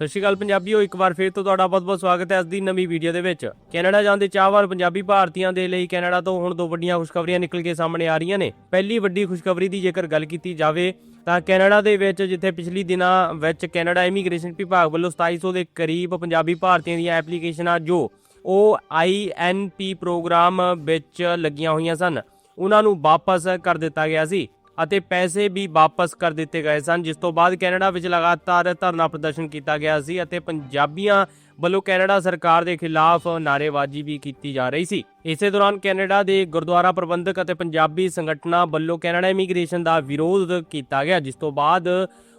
ਸਤਿ ਸ਼੍ਰੀ ਅਕਾਲ ਪੰਜਾਬੀਓ, ਇੱਕ ਵਾਰ ਫੇਰ ਤੋਂ ਤੁਹਾਡਾ ਬਹੁਤ-ਬਹੁਤ ਸਵਾਗਤ ਹੈ ਅੱਜ ਦੀ ਨਵੀਂ ਵੀਡੀਓ ਦੇ ਵਿੱਚ। ਕੈਨੇਡਾ ਜਾਂਦੇ ਚਾਹਵਾਨ ਪੰਜਾਬੀ ਭਾਰਤੀਆਂ ਦੇ ਲਈ ਕੈਨੇਡਾ ਤੋਂ ਹੁਣ ਦੋ ਵੱਡੀਆਂ ਖੁਸ਼ਖਬਰੀਆਂ ਨਿਕਲ ਕੇ ਸਾਹਮਣੇ ਆ ਰਹੀਆਂ ਨੇ। ਪਹਿਲੀ ਵੱਡੀ ਖੁਸ਼ਖਬਰੀ ਦੀ ਜੇਕਰ ਗੱਲ ਕੀਤੀ ਜਾਵੇ, ਤਾਂ ਕੈਨੇਡਾ ਦੇ ਵਿੱਚ ਜਿੱਥੇ ਪਿਛਲੀ ਦਿਨਾਂ ਵਿੱਚ ਕੈਨੇਡਾ ਇਮੀਗ੍ਰੇਸ਼ਨ ਵਿਭਾਗ ਵੱਲੋਂ 2700 ਦੇ ਕਰੀਬ ਪੰਜਾਬੀ ਭਾਰਤੀਆਂ ਦੀਆਂ ਐਪਲੀਕੇਸ਼ਨਾਂ ਜੋ ਉਹ ਆਈਐਨਪੀ ਪ੍ਰੋਗਰਾਮ ਵਿੱਚ ਲੱਗੀਆਂ ਹੋਈਆਂ ਸਨ, ਉਹਨਾਂ ਨੂੰ ਵਾਪਸ ਕਰ ਦਿੱਤਾ ਗਿਆ ਸੀ। ਅਤੇ ਪੈਸੇ ਵੀ ਵਾਪਸ ਕਰ ਦਿੱਤੇ ਗਏ ਸਨ। ਜਿਸ ਤੋਂ ਬਾਅਦ ਕੈਨੇਡਾ ਵਿੱਚ ਲਗਾਤਾਰ ਧਰਨਾ ਪ੍ਰਦਰਸ਼ਨ ਕੀਤਾ ਗਿਆ ਸੀ ਅਤੇ ਪੰਜਾਬੀਆਂ ਵੱਲੋਂ ਕੈਨੇਡਾ ਸਰਕਾਰ ਦੇ ਖਿਲਾਫ ਨਾਅਰੇਬਾਜ਼ੀ ਵੀ ਕੀਤੀ ਜਾ ਰਹੀ ਸੀ। ਇਸੇ ਦੌਰਾਨ ਕੈਨੇਡਾ ਦੇ ਗੁਰਦੁਆਰਾ ਪ੍ਰਬੰਧਕ ਅਤੇ ਪੰਜਾਬੀ ਸੰਗਠਨਾਂ ਵੱਲੋਂ ਕੈਨੇਡਾ ਇਮੀਗ੍ਰੇਸ਼ਨ ਦਾ ਵਿਰੋਧ ਕੀਤਾ ਗਿਆ, ਜਿਸ ਤੋਂ ਬਾਅਦ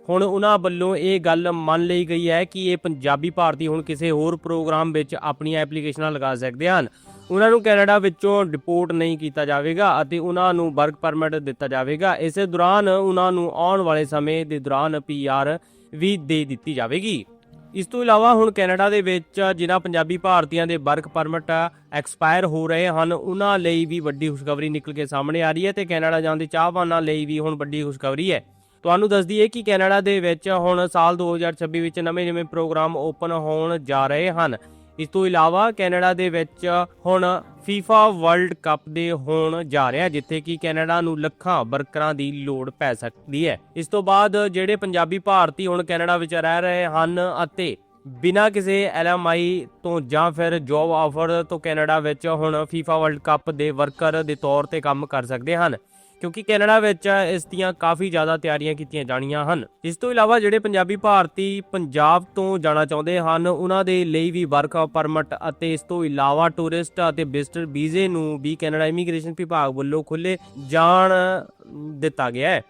ਹੁਣ ਉਹਨਾਂ ਵੱਲੋਂ ਇਹ ਗੱਲ ਮੰਨ ਲਈ ਗਈ ਹੈ ਕਿ ਇਹ ਪੰਜਾਬੀ ਭਾਰਤੀ ਹੁਣ ਕਿਸੇ ਹੋਰ ਪ੍ਰੋਗਰਾਮ ਵਿੱਚ ਆਪਣੀਆਂ ਐਪਲੀਕੇਸ਼ਨਾਂ ਲਗਾ ਸਕਦੇ ਹਨ। ਉਹਨਾਂ ਨੂੰ ਕੈਨੇਡਾ ਵਿੱਚੋਂ ਡਿਪੋਰਟ ਨਹੀਂ ਕੀਤਾ ਜਾਵੇਗਾ ਅਤੇ ਉਹਨਾਂ ਨੂੰ ਵਰਕ ਪਰਮਿਟ ਦਿੱਤਾ ਜਾਵੇਗਾ। ਇਸੇ ਦੌਰਾਨ ਉਹਨਾਂ ਨੂੰ ਆਉਣ ਵਾਲੇ ਸਮੇਂ ਦੇ ਦੌਰਾਨ ਪੀਆਰ ਵੀ ਦੇ ਦਿੱਤੀ ਜਾਵੇਗੀ। ਇਸ ਤੋਂ ਇਲਾਵਾ ਹੁਣ ਕੈਨੇਡਾ ਦੇ ਵਿੱਚ ਜਿਨ੍ਹਾਂ ਪੰਜਾਬੀ ਭਾਰਤੀਆਂ ਦੇ ਵਰਕ ਪਰਮਿਟ ਐਕਸਪਾਇਰ ਹੋ ਰਹੇ ਹਨ, ਉਹਨਾਂ ਲਈ ਵੀ ਵੱਡੀ ਖੁਸ਼ਖਬਰੀ ਨਿਕਲ ਕੇ ਸਾਹਮਣੇ ਆ ਰਹੀ ਹੈ ਤੇ ਕੈਨੇਡਾ ਜਾਣ ਦੇ ਚਾਹਵਾਨਾਂ ਲਈ ਵੀ ਹੁਣ ਵੱਡੀ ਖੁਸ਼ਖਬਰੀ ਹੈ। ਤੁਹਾਨੂੰ ਦੱਸ ਦਈਏ ਕਿ ਕੈਨੇਡਾ ਦੇ ਵਿੱਚ ਹੁਣ ਸਾਲ 2026 ਵਿੱਚ ਨਵੇਂ-ਨਵੇਂ ਪ੍ਰੋਗਰਾਮ ਓਪਨ ਹੋਣ ਜਾ ਰਹੇ ਹਨ। ਇਸ ਤੋਂ ਇਲਾਵਾ ਕੈਨੇਡਾ ਦੇ ਵਿੱਚ ਹੁਣ ਫੀਫਾ ਵਰਲਡ ਕੱਪ ਦੇ ਹੋਣ ਜਾ ਰਿਹਾ, ਜਿੱਥੇ ਕਿ ਕੈਨੇਡਾ ਨੂੰ ਲੱਖਾਂ ਵਰਕਰਾਂ ਦੀ ਲੋੜ ਪੈ ਸਕਦੀ ਹੈ। ਇਸ ਤੋਂ ਬਾਅਦ ਜਿਹੜੇ ਪੰਜਾਬੀ ਭਾਰਤੀ ਹੁਣ ਕੈਨੇਡਾ ਵਿੱਚ ਰਹਿ ਰਹੇ ਹਨ ਅਤੇ ਬਿਨਾਂ ਕਿਸੇ ਐਲਐਮਆਈ ਤੋਂ ਜਾਂ ਫਿਰ ਜੌਬ ਆਫਰ ਤੋਂ ਕੈਨੇਡਾ ਵਿੱਚ ਹੁਣ FIFA ਵਰਲਡ ਕੱਪ ਦੇ ਵਰਕਰ ਦੇ ਤੌਰ ਤੇ ਕੰਮ ਕਰ ਸਕਦੇ ਹਨ ਕਿਉਂਕਿ ਕੈਨੇਡਾ ਵਿੱਚ ਇਸ ਦੀਆਂ ਕਾਫੀ ਜ਼ਿਆਦਾ ਤਿਆਰੀਆਂ ਕੀਤੀਆਂ ਜਾਣੀਆਂ ਹਨ। ਇਸ ਤੋਂ ਇਲਾਵਾ ਜਿਹੜੇ ਪੰਜਾਬੀ ਭਾਰਤੀ ਪੰਜਾਬ ਤੋਂ ਜਾਣਾ ਚਾਹੁੰਦੇ ਹਨ, ਉਹਨਾਂ ਦੇ ਲਈ ਵੀ ਵਰਕ ਪਰਮਿਟ ਅਤੇ ਇਸ ਤੋਂ ਇਲਾਵਾ ਟੂਰਿਸਟ ਅਤੇ ਵਿਜ਼ਟਰ ਵੀਜ਼ੇ ਨੂੰ ਵੀ ਕੈਨੇਡਾ ਇਮੀਗ੍ਰੇਸ਼ਨ ਵਿਭਾਗ ਵੱਲੋਂ ਖੁੱਲੇ ਜਾਣ ਦਿੱਤਾ ਗਿਆ ਹੈ।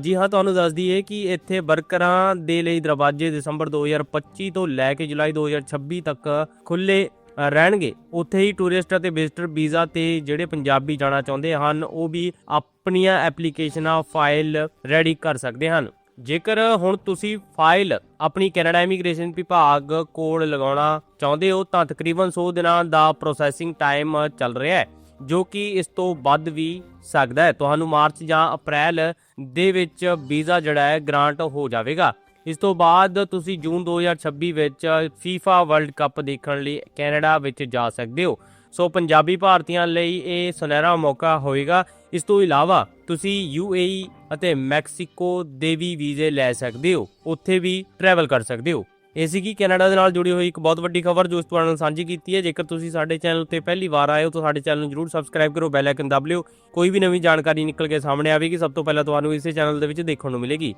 ਜੀ ਹਾਂ, ਤੁਹਾਨੂੰ ਦੱਸ ਦਈਏ ਕਿ ਇੱਥੇ ਵਰਕਰਾਂ ਦੇ ਲਈ ਦਰਵਾਜ਼ੇ ਦਸੰਬਰ 2025 ਤੋਂ ਲੈ ਕੇ ਜੁਲਾਈ 2026 ਤੱਕ ਖੁੱਲੇ ਰਹਿਣਗੇ। ਉੱਥੇ ਹੀ ਟੂਰਿਸਟ ਅਤੇ ਵਿਜ਼ਟਰ ਵੀਜ਼ਾ ਤੇ ਜਿਹੜੇ ਪੰਜਾਬੀ ਜਾਣਾ ਚਾਹੁੰਦੇ ਹਨ, ਉਹ ਵੀ ਆਪਣੀਆਂ ਐਪਲੀਕੇਸ਼ਨਾਂ ਫਾਈਲ ਰੈਡੀ ਕਰ ਸਕਦੇ ਹਨ। ਜੇਕਰ ਹੁਣ ਤੁਸੀਂ ਫਾਈਲ ਆਪਣੀ ਕੈਨੇਡਾ ਇਮੀਗ੍ਰੇਸ਼ਨ ਵਿਭਾਗ ਕੋਲ ਲਗਾਉਣਾ ਚਾਹੁੰਦੇ ਹੋ, ਤਾਂ ਤਕਰੀਬਨ 100 ਦਿਨਾਂ ਦਾ ਪ੍ਰੋਸੈਸਿੰਗ ਟਾਈਮ ਚੱਲ ਰਿਹਾ ਹੈ, ਜੋ ਕਿ ਇਸ ਤੋਂ ਵੱਧ ਵੀ ਸਕਦਾ ਹੈ। ਤੁਹਾਨੂੰ ਮਾਰਚ ਜਾਂ ਅਪ੍ਰੈਲ ਦੇ ਵਿੱਚ ਵੀਜ਼ਾ ਜਿਹੜਾ ਹੈ ਗ੍ਰਾਂਟ ਹੋ ਜਾਵੇਗਾ। ਇਸ ਤੋਂ ਬਾਅਦ ਤੁਸੀਂ ਜੂਨ 2026 ਵਿੱਚ FIFA ਵਰਲਡ ਕੱਪ ਦੇਖਣ ਲਈ ਕੈਨੇਡਾ ਵਿੱਚ ਜਾ ਸਕਦੇ ਹੋ। ਸੋ ਪੰਜਾਬੀ ਭਾਰਤੀਆਂ ਲਈ ਇਹ ਸੁਨਹਿਰਾ ਮੌਕਾ ਹੋਵੇਗਾ ਇਸ ਤੋਂ ਇਲਾਵਾ ਤੁਸੀਂ UAE ਅਤੇ ਮੈਕਸੀਕੋ ਦੇ ਵੀ ਵੀਜ਼ੇ ਲੈ ਸਕਦੇ ਹੋ। ਉੱਥੇ ਵੀ ਟਰੈਵਲ ਕਰ ਸਕਦੇ ਹੋ। ਇਹ ਸੀਗੀ ਕੈਨੇਡਾ ਦੇ ਨਾਲ ਜੁੜੀ ਹੋਈ ਇੱਕ ਬਹੁਤ ਵੱਡੀ ਖਬਰ ਜੋ ਇਸ ਤੁਹਾਡੇ ਨਾਲ ਸਾਂਝੀ ਕੀਤੀ ਹੈ। ਜੇਕਰ ਤੁਸੀਂ ਸਾਡੇ ਚੈਨਲ ਉੱਤੇ ਪਹਿਲੀ ਵਾਰ ਆਏ ਹੋ ਤਾਂ ਸਾਡੇ ਚੈਨਲ ਨੂੰ ਜਰੂਰ ਸਬਸਕ੍ਰਾਈਬ ਕਰੋ ਬੈਲ ਆਈਕਨ ਦਬ ਲਿਓ। ਕੋਈ ਵੀ ਨਵੀਂ ਜਾਣਕਾਰੀ ਨਿਕਲ ਕੇ ਸਾਹਮਣੇ ਆਵੇਗੀ। ਸਭ ਤੋਂ ਪਹਿਲਾਂ ਤੁਹਾਨੂੰ ਇਸੇ ਚੈਨਲ ਦੇ ਵਿੱਚ ਦੇਖਣ ਨੂੰ ਮਿਲੇਗੀ।